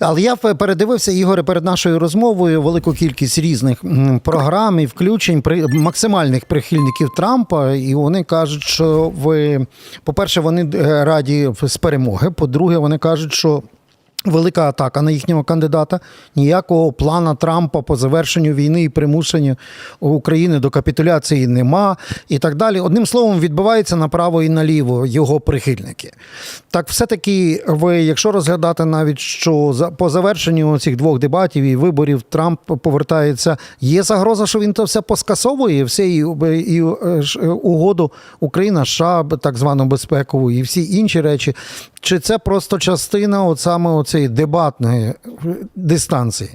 Але я пе- передивився, Ігоре, перед нашою розмовою велику кількість різних програм і включень при максимальних прихильників Трампа, і вони кажуть, що ви, по-перше, вони е, раді з перемоги. По-друге, вони кажуть, що. Велика атака на їхнього кандидата. Ніякого плана Трампа по завершенню війни і примушенню України до капітуляції нема, і так далі. Одним словом, відбувається направо і наліво його прихильники. Так, все-таки, ви, якщо розглядати навіть, що за по завершенню цих двох дебатів і виборів Трамп повертається, є загроза, що він то все поскасовує, все і, і угоду Україна, США, так звану безпекову, і всі інші речі. Чи це просто частина от саме оцієї дебатної дистанції?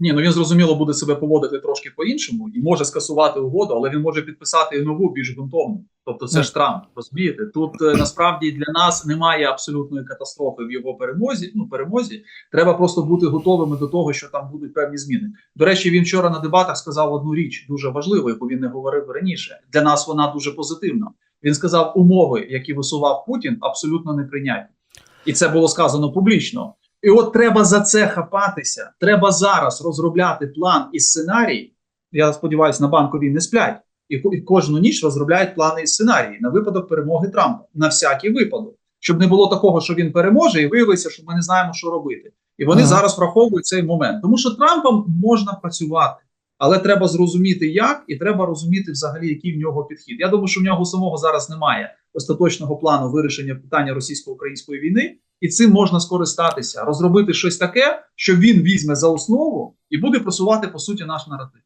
Ні, ну він зрозуміло буде себе поводити трошки по-іншому і може скасувати угоду, але він може підписати і нову більш ґрунтовну. Тобто це ж Трамп. Розумієте? Тут е, насправді для нас немає абсолютної катастрофи в його перемозі. Ну перемозі треба просто бути готовими до того, що там будуть певні зміни. До речі, він вчора на дебатах сказав одну річ дуже важливу, яку він не говорив раніше. Для нас вона дуже позитивна. Він сказав, умови, які висував Путін, абсолютно неприйнятні, і це було сказано публічно. І от треба за це хапатися. Треба зараз розробляти план і сценарій. Я сподіваюся, на банковій не сплять. І, і кожну ніч розробляють плани і сценарії на випадок перемоги Трампа. На всякий випадок. Щоб не було такого, що він переможе, і виявиться, що ми не знаємо, що робити. І вони Ага. зараз враховують цей момент. Тому що Трампом можна працювати, але треба зрозуміти, як, і треба розуміти взагалі, який в нього підхід. Я думаю, що в нього самого зараз немає остаточного плану вирішення питання російсько-української війни, і цим можна скористатися, розробити щось таке, що він візьме за основу і буде просувати по суті наш наратив.